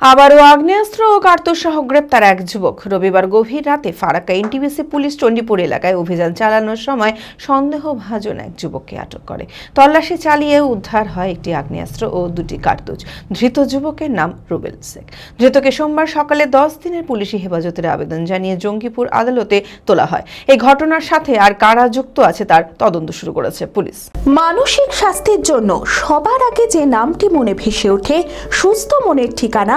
আবারও আগ্নেয়াস্ত্র ও কার্তুজ সহ গ্রেপ্তার এক যুবক। রবিবার গভীর রাতে ফারাক্কা এনটিবিসি পুলিশ চণ্ডীপুর এলাকায় অভিযান চালানোর সময় সন্দেহভাজন এক যুবককে আটক করে। তল্লাশি চালিয়ে উদ্ধার হয় একটি আগ্নেয়াস্ত্র ও দুটি কার্তুজ ধৃত যুবকের নাম রুবেল শেখ। ধৃতকে সোমবার সকালে দশ দিনের পুলিশি হেফাজতের আবেদন জানিয়ে জঙ্গিপুর আদালতে তোলা হয়। এই ঘটনার সাথে আর কারা যুক্ত আছে তার তদন্ত শুরু করেছে পুলিশ। মানসিক স্বাস্থ্যের জন্য সবার আগে যে নামটি মনে ভেসে ওঠে, সুস্থ মনের ঠিকানা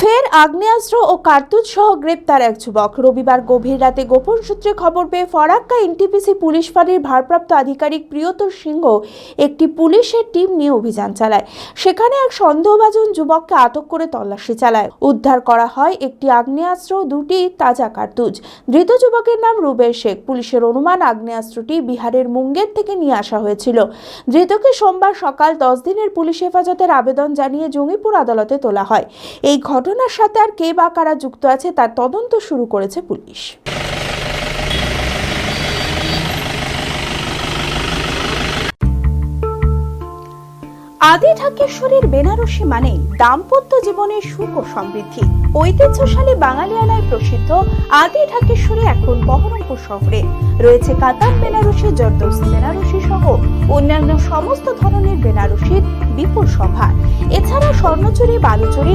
ফের আগ্নেয়াস্ত্র ও কার্তুজ সহ গ্রেপ্তার এক যুবক। রবিবার গভীর রাতে গোপন সূত্রে খবর পেয়ে ফরাক্কা এনটিপিসি পুলিশ ফাঁড়ির ভারপ্রাপ্ত আধিকারিক প্রিয়তর সিংহ একটি পুলিশের টিম নিয়ে অভিযান চালায়। সেখানে এক সন্দেহভাজন যুবককে আটক করে তল্লাশি চালায়। উদ্ধার করা হয় একটি আগ্নেয়াস্ত্র, দুটি তাজা কার্তুজ। ধৃত যুবকের নাম রুবেল শেখ। পুলিশের অনুমান, আগ্নেয়াস্ত্রটি বিহারের মুঙ্গের থেকে নিয়ে আসা হয়েছিল। ধৃতকে সোমবার সকাল দশ দিনের পুলিশ হেফাজতের আবেদন জানিয়ে জঙ্গিপুর আদালতে তোলা হয়। এই ঘটনার সাথে আর কে বা কারা যুক্ত আছে তার তদন্ত শুরু করেছে পুলিশ। আদি ঢাকেশ্বরীর বেনারসি মানেই দাম্পত্য জীবনের সুখ ও সমৃদ্ধি। ঐতিহ্যশালী বাঙালিয়ানায় প্রসিদ্ধ আদি ঢাকেশ্বরী এখন বহরমপুর শহরে। রয়েছে কাতার বেনারসি জর্দৌসি বেনারসি সহ অন্যান্য সমস্ত ধরনের বেনারসির বিপুল সভা। এছাড়া স্বর্ণচুরি, বালুচুরি